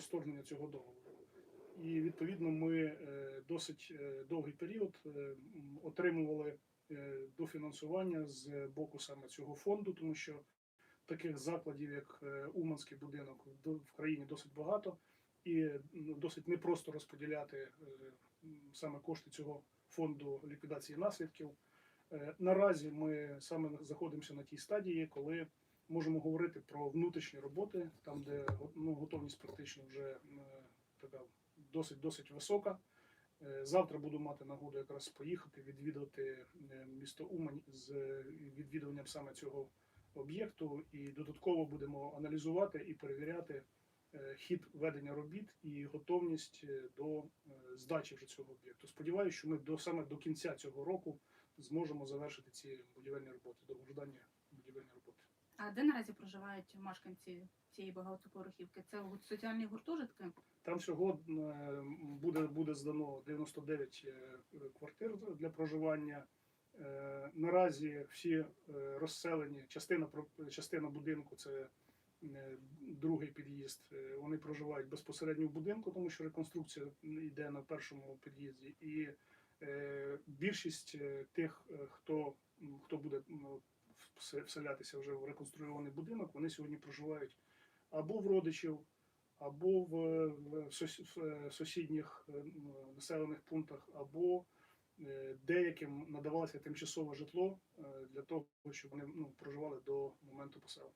розторгнення цього договору. І відповідно ми е, досить е, довгий період е, отримували дофінансування з боку саме цього фонду, тому що таких закладів, як Уманський будинок, в країні досить багато, і ну, досить непросто розподіляти саме кошти цього фонду ліквідації наслідків. Наразі ми саме знаходимося на тій стадії, коли можемо говорити про внутрішні роботи, там де ну, готовність практично вже е, така досить досить висока. Е, Завтра буду мати нагоду якраз поїхати відвідати е, місто Умань з відвідуванням саме цього об'єкту, і додатково будемо аналізувати і перевіряти хід ведення робіт і готовність до здачі вже цього об'єкту. Сподіваюся, що ми до саме до кінця цього року зможемо завершити ці будівельні роботи, роботи. А де наразі проживають мешканці цієї багатоповерхівки? Це соціальні гуртожитки? Там всього е, буде, буде здано 99 е, квартир для проживання. Е, Наразі всі розселені, частина, частина будинку це другий під'їзд. Вони проживають безпосередньо в будинку, тому що реконструкція йде на першому під'їзді. І більшість тих, хто, хто буде вселятися вже в реконструйований будинок, вони сьогодні проживають або в родичів, або в, е, сусідніх е, населених пунктах, або е, деяким надавалося тимчасове житло для того, щоб вони ну, проживали до моменту поселення.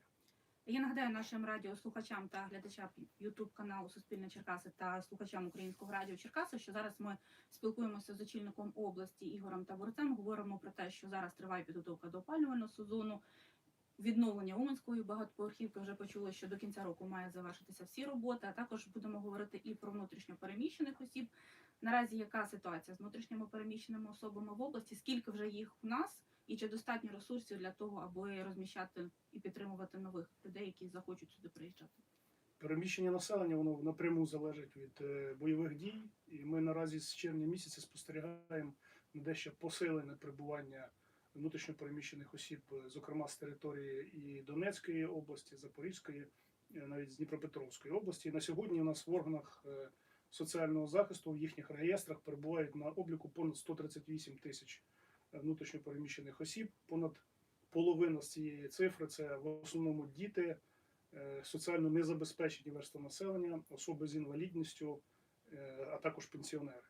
Я нагадаю нашим радіослухачам та глядачам Ютуб каналу Суспільне Черкаси та слухачам Українського радіо Черкаси, що зараз ми спілкуємося з очільником області Ігорем Таборцем. Говоримо про те, що зараз триває підготовка до опалювального сезону. Відновлення Уманської багатоповерхівки вже почули, що до кінця року має завершитися всі роботи. А також будемо говорити і про внутрішньо переміщених осіб. Наразі яка ситуація з внутрішніми переміщеними особами в області? Скільки вже їх у нас, і чи достатньо ресурсів для того, аби розміщати і підтримувати нових людей, які захочуть сюди приїжджати? Переміщення населення воно напряму залежить від е, бойових дій, і ми наразі з червня місяця спостерігаємо дещо посилене перебування внутрішньопереміщених осіб, е, зокрема з території і Донецької області, Запорізької, е, навіть з Дніпропетровської області. І на сьогодні у нас в органах соціального захисту в їхніх реєстрах перебувають на обліку понад 138 тисяч внутрішньопереміщених осіб. Понад половина з цієї цифри це в основному діти е, соціально незабезпечені верстви населення, особи з інвалідністю, е, а також пенсіонери.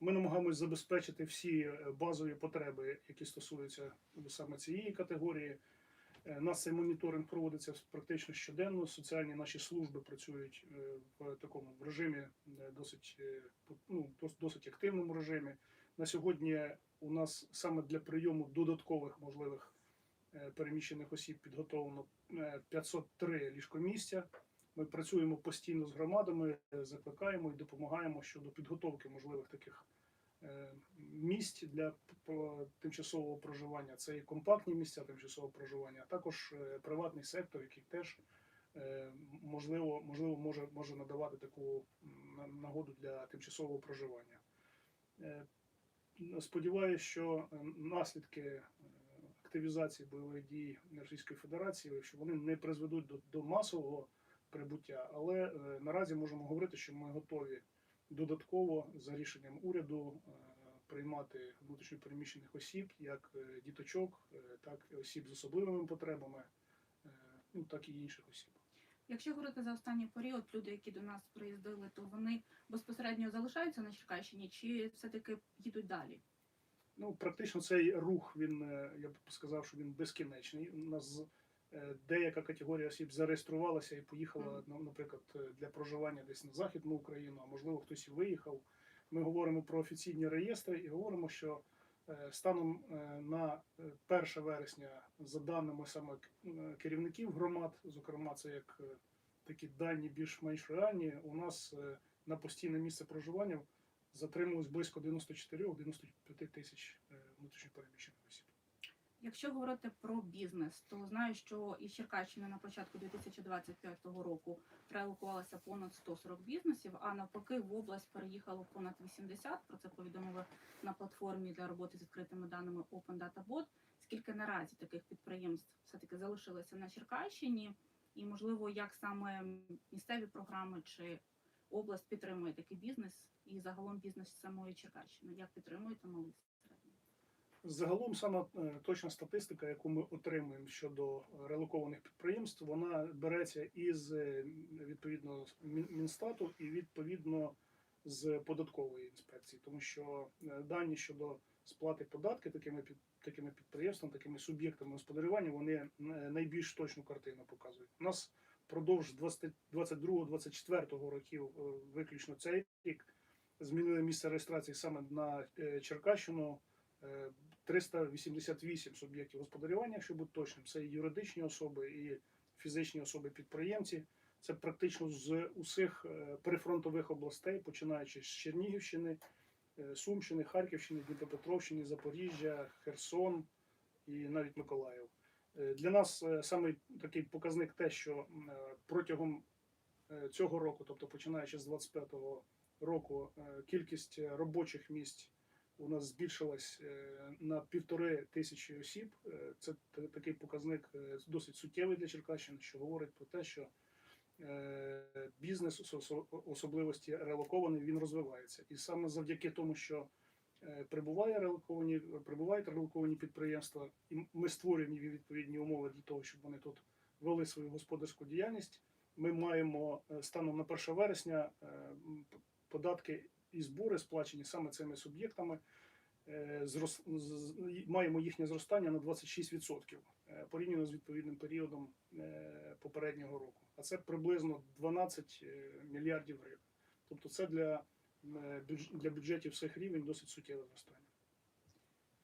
Ми намагаємось забезпечити всі е, базові потреби, які стосуються саме цієї категорії. Нас цей моніторинг проводиться практично щоденно. Соціальні наші служби працюють в такому режимі досить ну, досить активному режимі. На сьогодні у нас саме для прийому додаткових можливих е, переміщених осіб підготовлено е, 503 ліжкомістя. Ми працюємо постійно з громадами, е, закликаємо і допомагаємо щодо підготовки можливих таких е, місць для тимчасового проживання. Це і компактні місця тимчасового проживання, а також е, приватний сектор, який теж е, можливо, можливо може, може надавати таку нагоду для тимчасового проживання. Сподіваюся, що е, наслідки е, активізації бойових дій Російської Федерації, що вони не призведуть до, до масового прибуття, але е, наразі можемо говорити, що ми готові додатково за рішенням уряду е, приймати внутрішньопереміщених осіб, як діточок, так і осіб з особливими потребами, ну так і інших осіб. Якщо говорити за останній період, люди, які до нас приїздили, то вони безпосередньо залишаються на Черкащині, чи все-таки їдуть далі? Ну, практично цей рух, він е, я б сказав, що він безкінечний. У нас е, деяка категорія осіб зареєструвалася і поїхала, ну, наприклад, е, для проживання десь на Західну Україну, а можливо хтось і виїхав. Ми говоримо про офіційні реєстри і говоримо, що станом е, на е, 1 вересня, за даними саме е, керівників громад, зокрема, це як е, такі дані більш-менш реальні, у нас е, на постійне місце проживання затрималось близько 94-95 тисяч е, внутрішньопереміщених осіб. Якщо говорити про бізнес, то знаю, що із Черкащини на початку 2025 року релокувалося понад 140 бізнесів, а навпаки в область переїхало понад 80. Про це повідомили на платформі для роботи з відкритими даними Open Data Bot. Скільки наразі таких підприємств все-таки залишилося на Черкащині, і можливо, як саме місцеві програми чи область підтримує такий бізнес і загалом бізнес самої Черкащини. Як підтримуєте малий? Загалом саме точна статистика, яку ми отримуємо щодо релокованих підприємств, вона береться із е, відповідно Мінстату і відповідно з податкової інспекції, тому що е, дані щодо сплати податки такими під такими підприємствами, такими суб'єктами господарювання, вони е, найбільш точну картину показують. У нас впродовж 22-24 років, виключно цей рік, змінили місце реєстрації саме на Черкащину. Е, 388 суб'єктів господарювання, якщо бути точним, це і юридичні особи, і фізичні особи-підприємці. Це практично з усіх е, прифронтових областей, починаючи з Чернігівщини, е, Сумщини, Харківщини, Дніпропетровщини, Запоріжжя, Херсон і навіть Миколаїв. Е, Для нас саме такий показник те, що протягом цього року, тобто починаючи з 25-го року, кількість робочих місць у нас збільшилась е, на півтори тисячі осіб. Е, Це такий показник е, досить суттєвий для Черкащини, що говорить про те, що бізнес, ос- ос- особливості релокований, він розвивається. І саме завдяки тому, що прибуває релоковані, прибувають релоковані підприємства, і ми створюємо відповідні умови для того, щоб вони тут вели свою господарську діяльність. Ми маємо станом на 1 вересня податки і збори сплачені саме цими суб'єктами. е, зрос- Маємо їхнє зростання на 26% е, порівняно з відповідним періодом е, попереднього року. А це приблизно 12 е, мільярдів гривень. Тобто це для, для бюджетів всіх рівень досить суттєве зростання.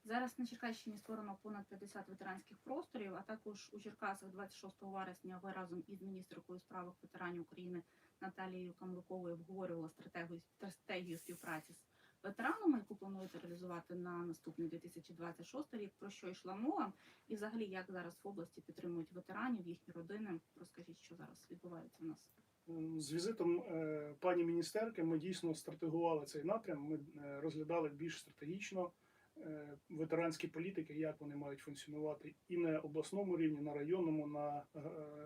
Зараз на Черкащині створено понад 50 ветеранських просторів, а також у Черкасах 26 вересня ви разом із міністеркою справах ветеранів України Наталією Камлуковою обговорювали стратегію, стратегію співпраці з ветеранами, яку плануєте реалізувати на наступний 2026 рік. Про що йшла мова? І взагалі як зараз в області підтримують ветеранів, їхні родини? Розкажіть, що зараз відбувається у нас. З візитом е, пані міністерки ми дійсно стратегували цей напрям. Ми е, розглядали більш стратегічно е, ветеранські політики, як вони мають функціонувати і на обласному рівні, на районному, на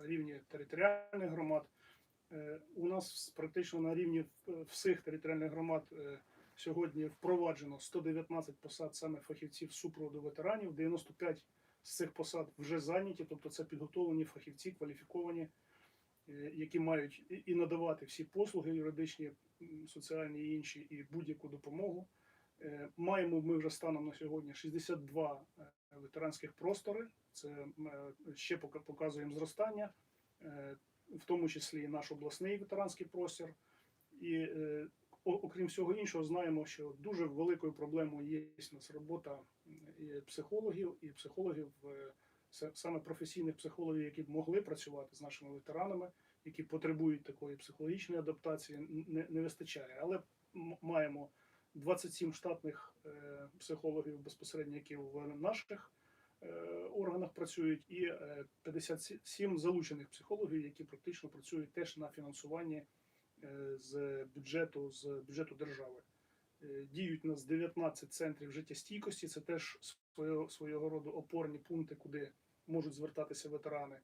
рівні територіальних громад. Е, У нас практично на рівні е, всіх територіальних громад е, сьогодні впроваджено 119 посад саме фахівців супроводу ветеранів. 95 з цих посад вже зайняті, тобто це підготовлені фахівці, кваліфіковані які мають і- надавати всі послуги юридичні, соціальні і інші, і будь-яку допомогу. Маємо ми вже станом на сьогодні 62 е, ветеранських простори. Це ще показуємо зростання, в тому числі і наш обласний ветеранський простір. І е, окрім всього іншого, знаємо, що дуже великою проблемою є нас робота і психологів, і психологів е, саме професійних психологів, які б могли працювати з нашими ветеранами, які потребують такої психологічної адаптації, не, не вистачає. Але маємо 27 штатних е, психологів безпосередньо, які в наших е, органах працюють, і е, 57 залучених психологів, які практично працюють теж на фінансуванні е, з бюджету з бюджету держави. Е, Діють нас 19 центрів життєстійкості. Це теж свого, роду опорні пункти, куди можуть звертатися ветерани.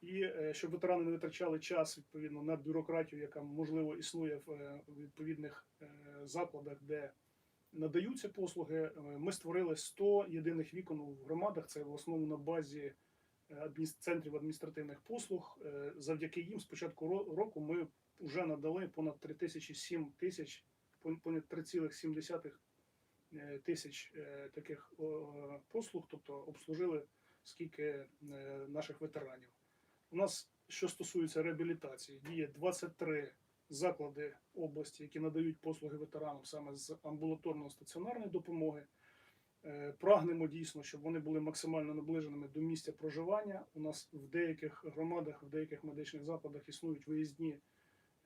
І е, щоб ветерани не витрачали час відповідно на бюрократію, яка можливо існує в е, відповідних е, закладах, де надаються послуги. е, Ми створили 100 єдиних вікон у громадах. Це в основному на базі е, центрів адміністративних послуг. Е, Завдяки їм з початку ро- року ми вже надали понад 3007 тисяч, пон- понад 3,7 е, тисяч таких послуг, тобто обслужили скільки наших ветеранів. У нас, що стосується реабілітації, діє 23 заклади області, які надають послуги ветеранам саме з амбулаторно-стаціонарної допомоги. Е, Прагнемо дійсно, щоб вони були максимально наближеними до місця проживання. У нас в деяких громадах, в деяких медичних закладах існують виїзні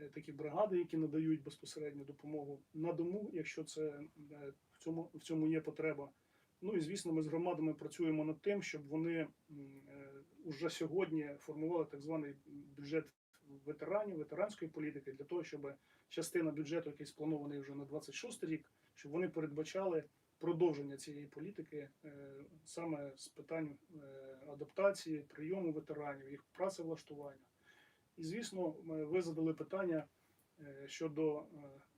е, такі бригади, які надають безпосередньо допомогу на дому, якщо це е, в цьому в цьому є потреба. Ну і звісно, ми з громадами працюємо над тим, щоб вони е, уже сьогодні формували так званий бюджет ветеранів, ветеранської політики, для того, щоб частина бюджету, який спланований вже на 26 рік, щоб вони передбачали продовження цієї політики е, саме з питань е, адаптації, прийому ветеранів, їх працевлаштування. І звісно, ви задали питання, е, щодо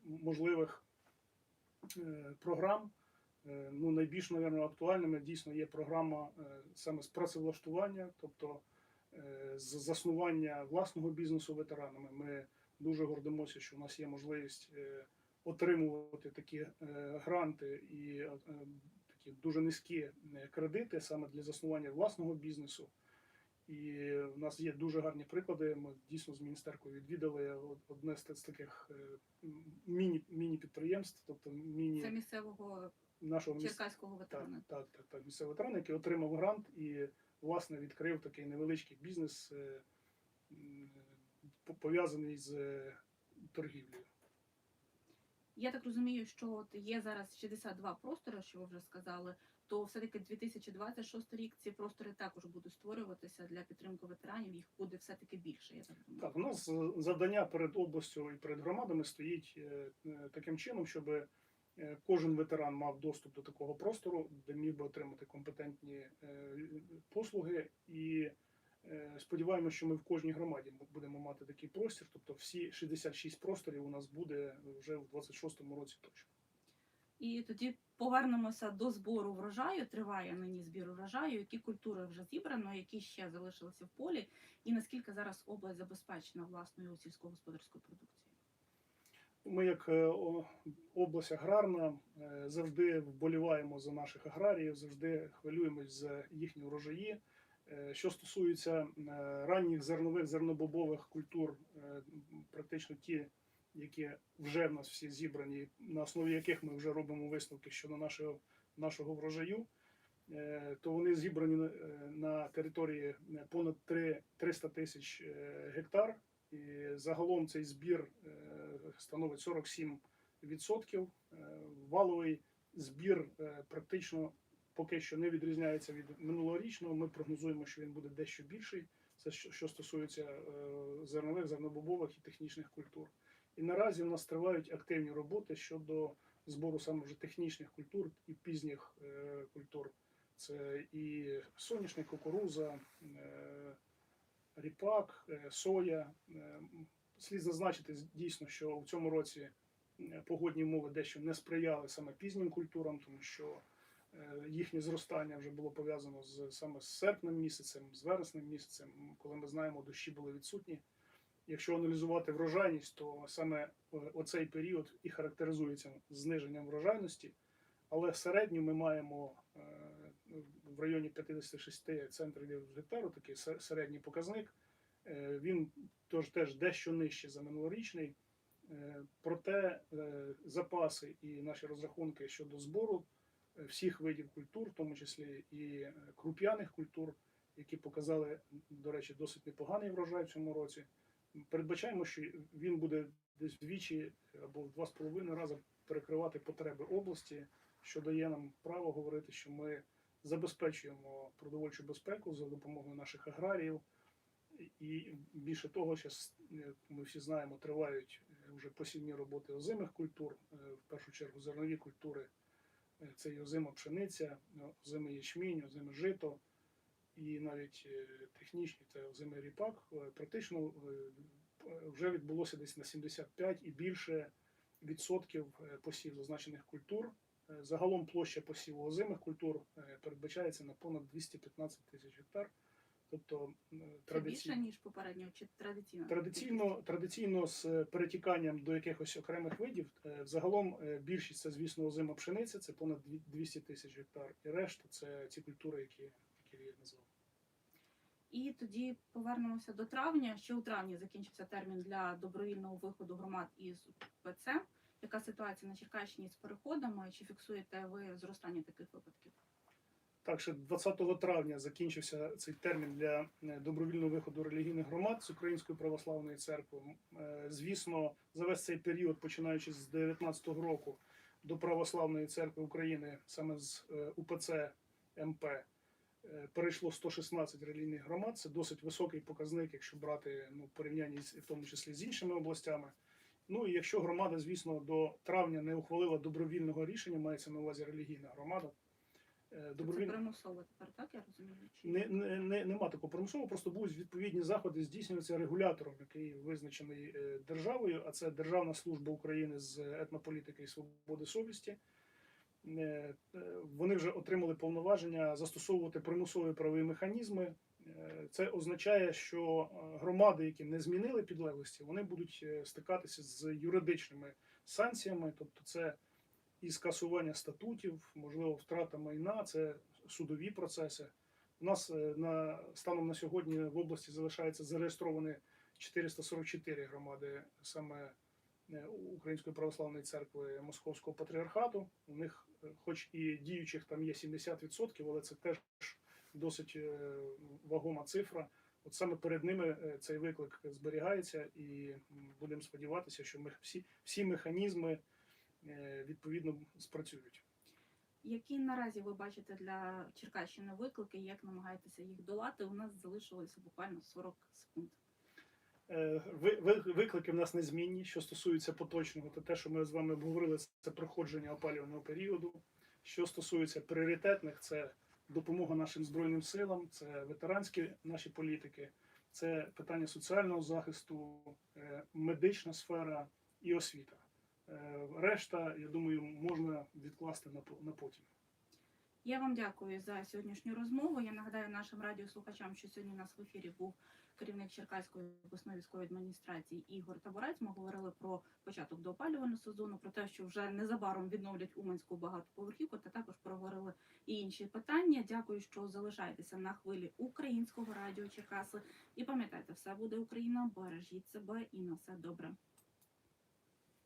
можливих програм. Ну, найбільш, мабуть, актуальними дійсно є програма саме з працевлаштування, тобто з заснування власного бізнесу ветеранами. Ми дуже гордимося, що у нас є можливість е, отримувати такі е, гранти і е, такі дуже низькі е, кредити саме для заснування власного бізнесу. І в нас є дуже гарні приклади. Ми дійсно з міністеркою відвідали одне з таких е, міні міні підприємств, тобто міні Це місцевого нашого черкаського Так, ветерана. так, так, так. Місцевий ветеран, який отримав грант і власне відкрив такий невеличкий бізнес, е, по- пов'язаний з е, торгівлею. Я так розумію, що от є зараз 62 простори, що ви вже сказали. То все-таки 2026 рік ці простори також будуть створюватися для підтримки ветеранів. Їх буде все-таки більше. Я так думаю. Так, у нас е, завдання перед областю і перед громадами стоїть таким чином, щоб е, кожен ветеран мав доступ до такого простору, де міг би отримати компетентні е, послуги. І е, сподіваємося, що ми в кожній громаді будемо мати такий простір. Тобто всі 66 просторів у нас буде вже в 26-му році точно. І тоді повернемося до збору врожаю. Триває нині збір врожаю. Які культури вже зібрано, які ще залишилися в полі, і наскільки зараз область забезпечена власною сільськогосподарською продукцією? Ми, як е, область аграрна, е, завжди вболіваємо за наших аграріїв, завжди хвилюємось за їхні урожаї. Е, Що стосується ранніх зернових зернобобових культур, практично ті, які вже в нас всі зібрані, на основі яких ми вже робимо висновки щодо нашого, нашого врожаю, то вони зібрані на- території понад три- 300 тисяч гектар. І загалом цей збір е, становить 47%. Е, Валовий збір е, практично поки що не відрізняється від минулорічного. Ми прогнозуємо, що він буде дещо більший. Це що, стосується зернових, зернобобових і технічних культур. І наразі у нас тривають активні роботи щодо збору саме вже технічних культур і пізніх культур. Це і соняшник, кукуруза, ріпак, е, соя. Е, Слід зазначити дійсно, що в цьому році е, погодні умови дещо не сприяли саме пізнім культурам, тому що їхнє зростання вже було пов'язано з саме з серпнем місяцем, з вереснем місяцем, коли ми знаємо, дощі були відсутні. Якщо аналізувати врожайність, то саме оцей період і характеризується зниженням врожайності, але в ми маємо в районі 56 центрів з гектару, такий середній показник. Е, Він тож теж дещо нижче за минулорічний. Е, Проте е, запаси і наші розрахунки щодо збору всіх видів культур, в тому числі і круп'яних культур, які показали, до речі, досить непоганий врожай в цьому році. Передбачаємо, що він буде десь вдвічі або в два з половиною рази перекривати потреби області, що дає нам право говорити, що ми забезпечуємо продовольчу безпеку за допомогою наших аграріїв. І більше того, зараз ми всі знаємо, тривають е, вже посівні роботи озимих культур, е, в першу чергу зернові культури. Е, Це і озима пшениця, озимий ячмінь, озиме жито, і навіть е, технічні це озимий ріпак. Е, Практично е, вже відбулося десь на 75 і більше відсотків е, посів зазначених культур. Е, Загалом площа посіву озимих культур е, передбачається на понад 215 тисяч гектар. Тобто е, Це більше ніж попередньо, чи традиційно? традиційно, традиційно з е, перетіканням до якихось окремих видів. е, Взагалом е, більшість це, звісно, озима пшениця, це понад дві- 200 тисяч гектар, і решта це ці культури, які, які я назвав. І тоді повернемося до травня. Ще у травні закінчився термін для добровільного виходу громад із ПЦ. Яка ситуація на Черкащині з переходами? Чи фіксуєте ви зростання таких випадків? Так, ще 20 травня закінчився цей термін для е, добровільного виходу релігійних громад з Української православної церкви. Е, Звісно, за весь цей період, починаючи з 19-го року, до Православної церкви України, саме з е, УПЦ МП, перейшло 116 релігійних громад. Це досить високий показник, якщо брати ну, з в тому числі з іншими областями. Ну і якщо громада, звісно, до травня не ухвалила добровільного рішення, мається на увазі релігійна громада, Е, Це примусово тепер, так я розумію? Чи- не, не, не, нема такого примусового, просто будуть відповідні заходи здійснюються регулятором, який визначений е, державою, а це Державна служба України з етнополітики і свободи совісті. Е, Вони вже отримали повноваження застосовувати примусові правові механізми. Е, Це означає, що е, громади, які не змінили підлеглості, вони будуть е, стикатися з юридичними санкціями, тобто це і скасування статутів, можливо, втрата майна, це судові процеси. У нас на станом на сьогодні в області залишається зареєстровані 444 громади саме Української православної церкви Московського патріархату. У них, хоч і діючих там є 70%, але це теж досить е, вагома цифра. От саме перед ними е, цей виклик зберігається, і будемо сподіватися, що ми всі, всі механізми е, відповідно спрацюють. Які наразі ви бачите для Черкащини виклики, як намагаєтеся їх долати? У нас залишилося буквально 40 секунд. Ви- ви- Виклики в нас незмінні. Що стосується поточного, то те, що ми з вами обговорили, це проходження опалювального періоду. Що стосується пріоритетних, це допомога нашим збройним силам, це ветеранські наші політики, це питання соціального захисту, е, медична сфера і освіта. Е, Решта, я думаю, можна відкласти на по- на потім. Я вам дякую за сьогоднішню розмову. Я нагадаю нашим радіослухачам, що сьогодні у нас в ефірі був керівник Черкаської обласної військової адміністрації Ігор Таборець. Ми говорили про початок до опалювального сезону, про те, що вже незабаром відновлять Уманську багатоповерхівку, та також проговорили і інші питання. Дякую, що залишаєтеся на хвилі українського радіо Черкаси. І пам'ятайте, все буде Україна. Бережіть себе і на все добре.